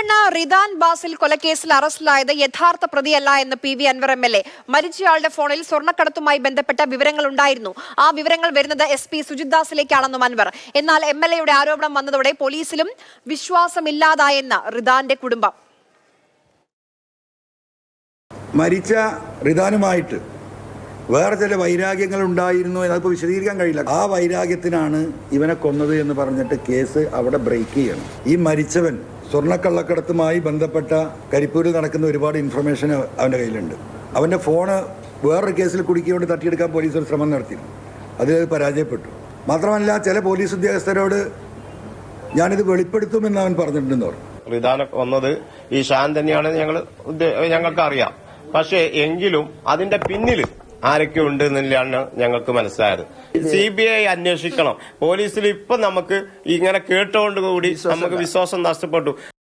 പെരുവണ്ണ റിദാൻ ബാസിൽ കൊലക്കേസിൽ അറസ്റ്റിലായത് യഥാർത്ഥ പ്രതിയല്ല എന്ന് P V Anvar M L A. മരിച്ചയാളുടെ ഫോണിൽ സ്വർണക്കടത്തുമായി ബന്ധപ്പെട്ട വിവരങ്ങൾ ഉണ്ടായിരുന്നു. ആ വിവരങ്ങൾ വരുന്നത് എസ് പി സുജിത് ദാസിലേക്കാണെന്നും അൻവർ. എന്നാൽ എം എൽ എയുടെ ആരോപണം വന്നതോടെ പോലീസിലും വിശ്വാസമില്ലാതായെന്ന് റിദാന്റെ കുടുംബം. മരിച്ച റിദാനുമായിട്ട് വേറെ ചില വൈരാഗ്യങ്ങൾ ഉണ്ടായിരുന്നു എന്നതിപ്പോൾ വിശദീകരിക്കാൻ കഴിയില്ല. ആ വൈരാഗ്യത്തിനാണ് ഇവനെ കൊന്നത് എന്ന് പറഞ്ഞിട്ട് കേസ് അവിടെ ബ്രേക്ക് ചെയ്യണം. ഈ മരിച്ചവൻ സ്വർണക്കള്ളക്കടത്തുമായി ബന്ധപ്പെട്ട കരിപ്പൂരിൽ നടക്കുന്ന ഒരുപാട് ഇൻഫർമേഷൻ അവന്റെ കയ്യിലുണ്ട്. അവന്റെ ഫോണ് വേറൊരു കേസിൽ കുടുക്കിയോണ്ട് തട്ടിയെടുക്കാൻ പോലീസ് ഒരു ശ്രമം നടത്തി. അതിൽ അത് പരാജയപ്പെട്ടു. മാത്രമല്ല ചില പോലീസ് ഉദ്യോഗസ്ഥരോട് ഞാനിത് വെളിപ്പെടുത്തുമെന്ന് അവൻ പറഞ്ഞിട്ടുണ്ടെന്ന് പറഞ്ഞു. റിദാന വന്നത് ഈ ഷാൻ ഞങ്ങൾ ഞങ്ങൾക്കറിയാം. പക്ഷേ എങ്കിലും അതിന്റെ പിന്നിൽ ആരൊക്കെ ഉണ്ട് എന്നുള്ളതാണ് ഞങ്ങൾക്ക് മനസ്സിലായത്. സി ബി ഐ അന്വേഷിക്കണം. പോലീസിൽ ഇപ്പൊ നമുക്ക് ഇങ്ങനെ കേട്ടോണ്ട് കൂടി നമുക്ക് വിശ്വാസം നഷ്ടപ്പെട്ടു.